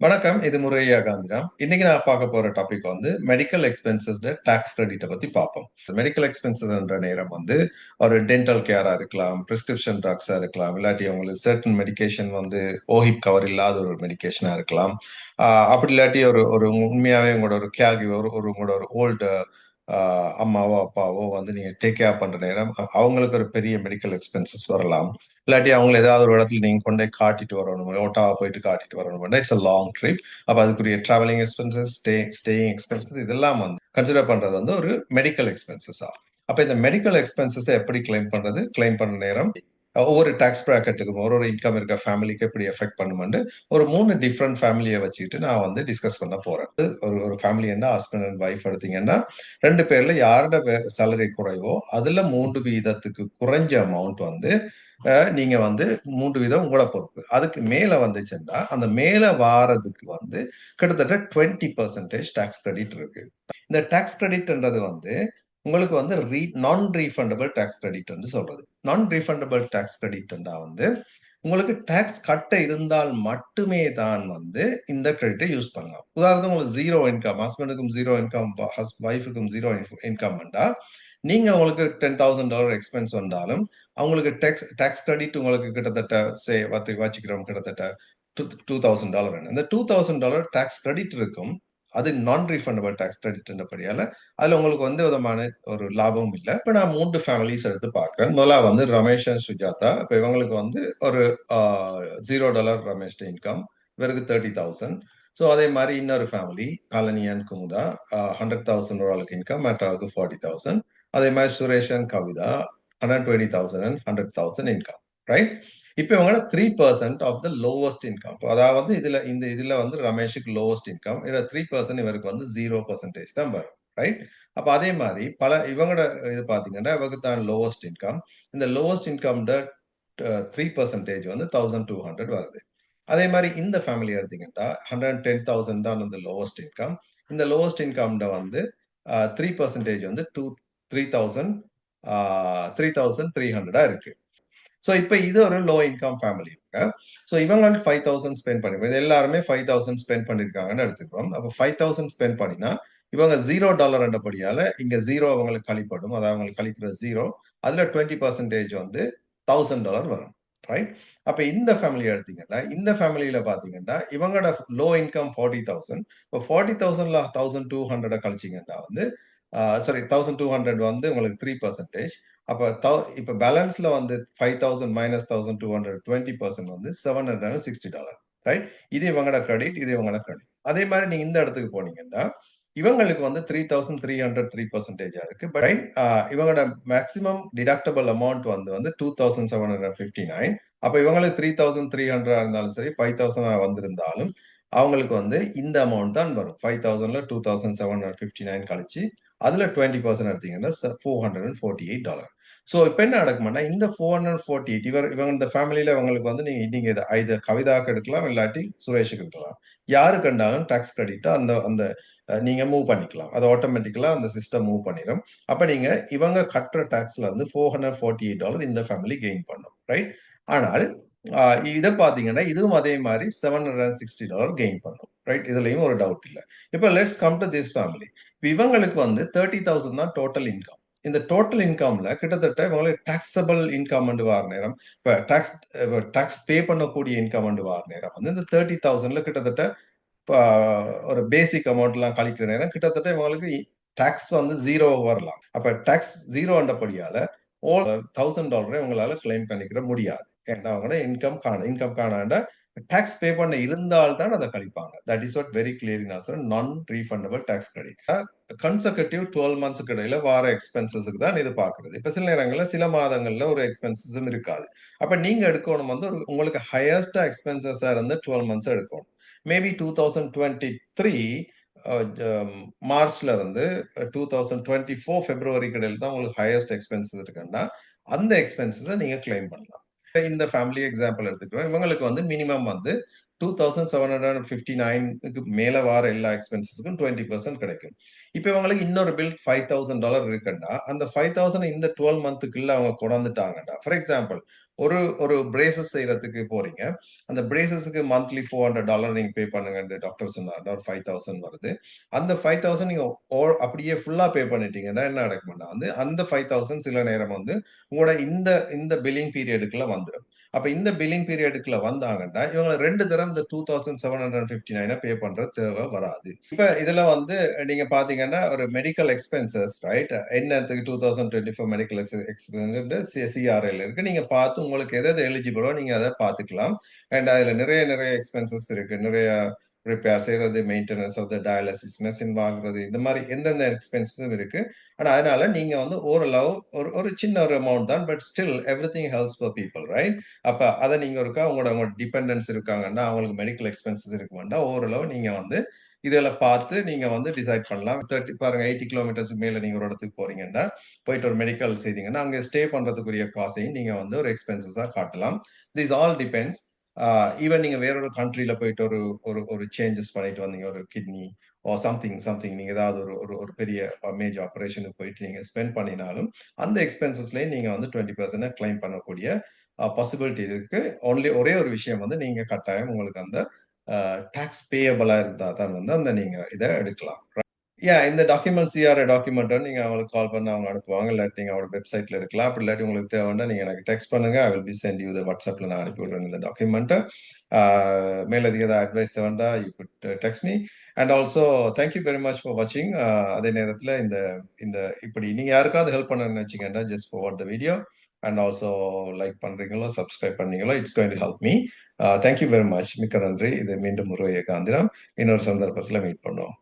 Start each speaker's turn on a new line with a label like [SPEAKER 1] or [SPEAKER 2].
[SPEAKER 1] வணக்கம் இது முறையா காந்திராம் இன்னைக்கு நான் பார்க்க போற டாபிக் வந்து மெடிக்கல் எக்ஸ்பென்சஸ்ல டாக்ஸ் கிரெடிட்டை பத்தி பார்ப்போம். மெடிக்கல் எக்ஸ்பென்சஸ்ன்ற நேரம் வந்து ஒரு டென்டல் கேரா இருக்கலாம் பிரிஸ்கிரிப்ஷன் ட்ரக்ஸா இருக்கலாம் இல்லாட்டி அவங்களுக்கு சர்டன் மெடிகேஷன் வந்து ஓஹிப் கவர் இல்லாத ஒரு மெடிக்கேஷனா இருக்கலாம். அப்படி இல்லாட்டி ஒரு ஒரு உண்மையாவே உங்களோட ஒரு கேர் ஒரு ஒரு உங்களோட ஒரு ஓல்டு அம்மாவோ அப்பாவோ வந்து நீங்க டேக் கேர் பண்ற நேரம் அவங்களுக்கு ஒரு பெரிய மெடிக்கல் எக்ஸ்பென்சஸ் வரலாம். இல்லாட்டி அவங்களை ஏதாவது ஒரு இடத்துல நீங்க கொண்டு போய் காட்டிட்டு வரணும்? ஓட்டாவா போயிட்டு காட்டிட்டு வரணும்? இட்ஸ் அ லாங் ட்ரிப் அப்ப அதுக்குரிய travelling expenses stay staying expenses இதெல்லாம் வந்து கன்சிடர் பண்றது வந்து ஒரு மெடிக்கல் எக்ஸ்பென்சஸா அப்ப இந்த மெடிக்கல் எக்ஸ்பென்சஸ் எப்படி கிளைம் பண்றது? கிளைம் பண்ண நேரம் ஒவ்வொரு டாக்ஸ் ப்ராக்கெட்டுக்கும் ஒரு ஒரு இன்கம் இருக்க ஃபேமிலிக்கு எப்படி எஃபெக்ட் பண்ணுமெண்டு ஒரு மூணு டிஃப்ரெண்ட் ஃபேமிலியை வச்சுக்கிட்டு நான் வந்து டிஸ்கஸ் பண்ண போறேன். ஒரு ஒரு ஃபேமிலி என்ன ஹஸ்பண்ட் அண்ட் ஒய்ஃப் எடுத்தீங்கன்னா ரெண்டு பேர்ல யாரோட சேலரி குறைவோ அதுல மூன்று வீதத்துக்கு குறைஞ்ச அமௌண்ட் வந்து நீங்க வந்து மூன்று வீதம் உங்களோட பொறுப்பு. அதுக்கு மேல வந்துச்சுன்னா அந்த மேல வாரதுக்கு வந்து கிட்டத்தட்ட டுவெண்ட்டி பர்சன்டேஜ் டாக்ஸ் கிரெடிட் இருக்கு. இந்த டாக்ஸ் கிரெடிட்ன்றது வந்து உங்களுக்கு வந்து ரீ நான் ரீஃபண்டபிள் டேக்ஸ் கிரெடிட் சொல்றது. நான் ரீஃபண்டபிள் டேக்ஸ் கிரெடிட்னா வந்து உங்களுக்கு டேக்ஸ் கட்ட இருந்தால் மட்டுமே தான் வந்து இந்த கிரெடிட்டை யூஸ் பண்ணலாம். உதாரணத்துக்கு உங்களுக்கு ஜீரோ இன்கம் ஹஸ்பண்டுக்கும் ஜீரோ இன்கம் ஒய்ஃபுக்கும் ஜீரோ இன்கம் நீங்க உங்களுக்கு டென் தௌசண்ட் டாலர் எக்ஸ்பென்ஸ் வந்தாலும் அவங்களுக்கு டேக்ஸ் டேக்ஸ் கிரெடிட் உங்களுக்கு கிட்டத்தட்ட சே வச்சுக்கிறோம் கிட்டத்தட்ட டூ டூ தௌசண்ட் டாலர் இந்த two thousand dollar tax credit இருக்கும். அது நான் ரீஃபண்டபிள் டேக்ஸ் கிரெடிட்ன்றபடியால அதுல உங்களுக்கு வந்து விதமான ஒரு லாபமும் இல்லை. இப்ப நான் மூன்று ஃபேமிலிஸ் எடுத்து பாக்குறேன் முதல்ல வந்து ரமேஷ் அண்ட் சுஜாதா. இப்ப இவங்களுக்கு வந்து ஒரு ஜீரோ டாலர் ரமேஷ் இன்கம் இவருக்கு தேர்ட்டி தௌசண்ட் ஸோ அதே மாதிரி இன்னொரு ஃபேமிலி காலனி அண்ட் குமுதா ஹண்ட்ரட் தௌசண்ட் ஒரு ஆளுக்கு இன்கம் மேட்டாவுக்கு ஃபார்ட்டி தௌசண்ட் அதே மாதிரி Suresh and Kavitha hundred twenty thousand and hundred thousand income right இப்போ இவங்க three percent of the lowest income அதாவது இதுல இந்த இதுல வந்து ரமேஷுக்கு லோவஸ்ட் இன்கம் இதுல த்ரீ பர்சன்ட் இவருக்கு வந்து ஜீரோ பர்சன்டேஜ் தான் வரும் ரைட் அப்ப அதே மாதிரி பல இவங்களோட இது பாத்தீங்கன்னா இவருக்கு தான் லோவஸ்ட் இன்கம் இந்த லோவஸ்ட் இன்கம் த்ரீ பர்சன்டேஜ் வந்து தௌசண்ட் டூ ஹண்ட்ரட் வருது. அதே மாதிரி இந்த ஃபேமிலி எடுத்தீங்கன்னா ஹண்ட்ரட் டென் தௌசண்ட் தான் வந்து லோவஸ்ட் இன்கம் இந்த லோவஸ்ட் இன்கம்ல வந்து த்ரீ பர்சன்டேஜ் வந்து two three thousand three thousand three ஹண்ட்ரடா இருக்கு. ஸோ இப்போ இது ஒரு லோ இன்கம் ஃபேமிலி ஸோ இவங்க ஃபைவ் தௌசண்ட் ஸ்பெண்ட் பண்ணி இது எல்லாருமே ஃபைவ் தௌசண்ட் ஸ்பெண்ட் பண்ணிருக்காங்கன்னு எடுத்துக்கிறோம். அப்போ ஃபைவ் தௌசண்ட் ஸ்பெண்ட் பண்ணினா இவங்க ஜீரோ டாலர் என்றபடியால இங்க ஜீரோ அவங்களுக்கு கழிப்படும். அதாவது அவங்களுக்கு கழிக்கிற ஜீரோ அதுல டுவெண்ட்டி பர்சன்டேஜ் வந்து தௌசண்ட் டாலர் வரும். ரைட் அப்ப இந்த ஃபேமிலி எடுத்தீங்கன்னா இந்த ஃபேமிலியில பாத்தீங்கன்னா இவங்களோட லோ இன்கம் ஃபார்ட்டி தௌசண்ட் இப்போ ஃபார்ட்டி தௌசண்ட்ல தௌசண்ட் டூ ஹண்ட்ரட கழிச்சிங்கன்னா வந்து சாரி தௌசண்ட் டூ ஹண்ட்ரட் வந்து உங்களுக்கு த்ரீ பர்சன்டேஜ் அப்போ தௌ இப்போ பேலன்ஸில் வந்து five thousand minus thousand two hundred twenty percent வந்து seven hundred sixty dollar right இது இவங்களோட கிரெடிட் இது இவங்களோட கிரெடிட் அதே மாதிரி நீங்கள் இந்த இடத்துக்கு போனீங்கன்னா இவங்களுக்கு வந்து three thousand three hundred three பர்சன்டேஜா இருக்கு. பட் இவங்களோட மேக்ஸிமம் டிடக்டபிள் அமௌண்ட் வந்து வந்து two thousand seven hundred fifty nine அப்போ இவங்களுக்கு த்ரீ தௌசண்ட் த்ரீ ஹண்ட்ரட் இருந்தாலும் சரி ஃபைவ் தௌசண்ட் வந்திருந்தாலும் அவங்களுக்கு வந்து இந்த அமௌண்ட் தான் வரும். Five தௌசண்ட்ல two thousand seven hundred fifty nine கழிச்சு அதில் டுவெண்ட்டி பர்சன்ட் எடுத்தீங்கன்னா four hundred and forty eight dollar so இப்போ என்ன நடக்குமானா இந்த ஃபோர் ஹண்ட்ரட் ஃபோர்ட்டி எயிட் இவர் இவங்க இந்த ஃபேமிலியில் இவங்களுக்கு வந்து நீங்கள் நீங்கள் இதை இது கவிதாக்கு எடுக்கலாம் இல்லாட்டி சுரேஷுக்கு எடுக்கலாம். யாரு கண்டாலும் டேக்ஸ் கிரெடிட்டாக அந்த அந்த நீங்கள் மூவ் பண்ணிக்கலாம். அது ஆட்டோமேட்டிக்கலாக அந்த சிஸ்டம் மூவ் பண்ணிடும் அப்போ நீங்கள் இவங்க கட்டுற டேக்ஸில் வந்து four hundred forty eight dollar இந்த ஃபேமிலி கெயின் பண்ணும். ரைட் ஆனால் இதை பார்த்தீங்கன்னா இதுவும் அதே மாதிரி seven hundred and sixty dollar gain பண்ணும். ரைட் இதுலயும் ஒரு டவுட் இல்லை. இப்போ let's come to this family இவங்களுக்கு வந்து தேர்ட்டி தௌசண்ட் தான் டோட்டல் இன்கம் இந்த டோட்டல் இன்கம்ல கிட்டத்தட்ட இவங்களுக்கு டாக்ஸபிள் இன்கம் வார நேரம் இப்போ டாக்ஸ் டாக்ஸ் பே பண்ணக்கூடிய இன்கம் வார நேரம் வந்து இந்த தேர்ட்டி தௌசண்ட்ல கிட்டத்தட்ட ஒரு பேசிக் அமௌண்ட்லாம் கழிக்கிற நேரம் கிட்டத்தட்ட இவங்களுக்கு டாக்ஸ் வந்து ஜீரோ வரலாம். அப்ப டாக்ஸ் ஜீரோ அண்டபடியால ஓல் தௌசண்ட் டாலரை இவங்களால கிளைம் பண்ணிக்கிற முடியாது. ஏன்னா அவங்களோட இன்கம் காண இன்கம் காணாண்ட டேக்ஸ் பே பண்ண இருந்தால் தான் அதை கழிப்பாங்க. That is what very clear also non refundable tax credit consecutive twelve மந்த்ஸுக்கு இடையில வார எக்ஸ்பென்சஸுக்கு தான் இது பாக்குறது இப்ப சில நேரங்களில் சில மாதங்கள்ல ஒரு எக்ஸ்பென்சஸும் இருக்காது. அப்ப நீங்க எடுக்கணும் வந்து ஒரு உங்களுக்கு ஹையஸ்டா எக்ஸ்பென்சஸா இருந்து டுவெல் மந்த்ஸ் எடுக்கணும். Maybe two thousand twenty three மார்ச்ல இருந்து டூ தௌசண்ட் டுவெண்ட்டி ஃபோர் பிப்ரவரி கடையில் தான் உங்களுக்கு ஹையஸ்ட் எக்ஸ்பென்சஸ் இருக்குன்னா அந்த எக்ஸ்பென்சஸை நீங்க கிளைம் பண்ணலாம். இந்த ஃபேமிலி எக்ஸாம்பிள் எடுத்துக்கிட்டோம். இவங்களுக்கு வந்து மினிமம் வந்து two thousand seven hundred fifty நைனுக்கு மேலே வார எல்லா எக்ஸ்பென்சஸ்க்கும் 20% கிடைக்கும். இப்போ இவங்களுக்கு இன்னொரு பில் $5000 இருக்குன்னா, அந்த 5000 இந்த 12 மந்த்துக்குள்ள அவங்க கொண்டாந்துட்டாங்கன்னா, ஃபார் எக்ஸாம்பிள் ஒரு ஒரு பிரேசஸ் செய்கிறதுக்கு போறீங்க. அந்த பிரேசஸுக்கு மந்த்லி $400 நீங்க பே பண்ணுங்கன்னு டாக்டர் சொன்னாருன்னா, ஒரு 5000 வருது. அந்த 5000 நீங்க ஓ அப்படியே ஃபுல்லா பே பண்ணிட்டீங்கன்னா என்ன நடக்கும்னா வந்து, அந்த 5000 சில நேரம் வந்து உங்களோட இந்த இந்த பில்லிங் பீரியடுக்குள்ள வந்துடும் அப்ப இந்த பில்லிங் பீரியடுக்குள்ள வந்தாங்கன்னா, இவங்க ரெண்டு தரம் இந்த 2759 பே பண்ற தேவை வராது. இப்ப இதுல வந்து நீங்க பார்த்தீங்கன்னா, ஒரு மெடிக்கல் எக்ஸ்பென்சஸ் ரைட்? என்னத்துக்கு two thousand twenty four medical expenses CRL இருக்கு. நீங்க பார்த்து உங்களுக்கு எது எது எலிஜிபிளோ நீங்க அதை பார்த்துக்கலாம். அண்ட் அதுல நிறைய நிறைய எக்ஸ்பென்சஸ் இருக்கு. நிறைய ரிப்பேர் செய்கிறது maintenance of the dialysis machine வாங்குறது, இந்த மாதிரி எந்தெந்த எக்ஸ்பென்சஸும் இருக்கு. ஆனால் அதனால நீங்க வந்து ஓரளவு ஒரு ஒரு சின்ன ஒரு அமௌண்ட் தான். But still everything helps for people right? அப்போ அதை நீங்க ஒருக்கா உங்களோட அவங்க டிபெண்டன்ஸ் இருக்காங்கன்னா, அவங்களுக்கு மெடிக்கல் எக்ஸ்பென்சஸ் இருக்குமெண்டா ஓரளவு நீங்க வந்து இதெல்லாம் பார்த்து நீங்க வந்து டிசைட் பண்ணலாம். 30 பாருங்க எயிட்டி கிலோமீட்டர்ஸ் மேல நீங்க ஒரு இடத்துக்கு போறீங்கன்னா, போயிட்டு ஒரு மெடிக்கல் செய்தீங்கன்னா, அங்கே ஸ்டே பண்றதுக்குரிய காசையும் நீங்க வந்து ஒரு எக்ஸ்பென்சஸா காட்டலாம். This all depends. Uh, even நீங்க வேற ஒரு கண்ட்ரில போயிட்டு ஒரு ஒரு ஒரு சேஞ்சஸ் பண்ணிட்டு வந்தீங்க. ஒரு கிட்னி ஓ சம்திங் சம்திங் நீங்க ஏதாவது ஒரு ஒரு ஒரு பெரிய uh, மேஜர் ஆப்ரேஷனுக்கு போயிட்டு நீங்க ஸ்பெண்ட் பண்ணினாலும், அந்த எக்ஸ்பென்சஸ்லயும் நீங்க வந்து 20% கிளைம் பண்ணக்கூடிய uh, பாசிபிலிட்டி இருக்கு. ஒன்லி ஒரே ஒரு விஷயம் வந்து நீங்க கட்டாயம் உங்களுக்கு அந்த டேக்ஸ் டாக்ஸ் பேயபிளா இருந்தா தான் வந்து அந்த நீங்க இதை எடுக்கலாம். யா இந்த டாக்குமெண்ட் சிஆர்ஏ டாக்குமெண்ட்டை நீங்க அவங்களுக்கு கால் பண்ணா அவங்க அனுப்புவாங்க. இல்லாட்டி நீங்க அவங்களோட வெப்சைட்ல எடுக்கலாம். அப்படி இல்லாட்டி உங்களுக்கு தேவைன்னா நீங்க எனக்கு டெக்ஸ்ட் பண்ணுங்க. I will be send you the நான் அனுப்பி விடுறேன் இந்த டாக்குமெண்ட்டை மேலதிக ஏதாவது அட்வைஸ் வேண்டா you could text me. And also thank you very much for வாட்சிங். அதே நேரத்தில் இந்த இந்த இப்படி நீங்க யாருக்காவது ஹெல்ப் பண்ணணும்னு நினைச்சீங்கன்னா, just forward the video and also like பண்றீங்களோ, சப்ஸ்கிரைப் பண்ணீங்களோ, it's going help me. Thank you thank you very much. மிக்க நன்றி. இது மீண்டும் ஒரு காந்திரம் இன்னொரு சந்தர்ப்பத்தில் மீட் பண்ணுவோம்.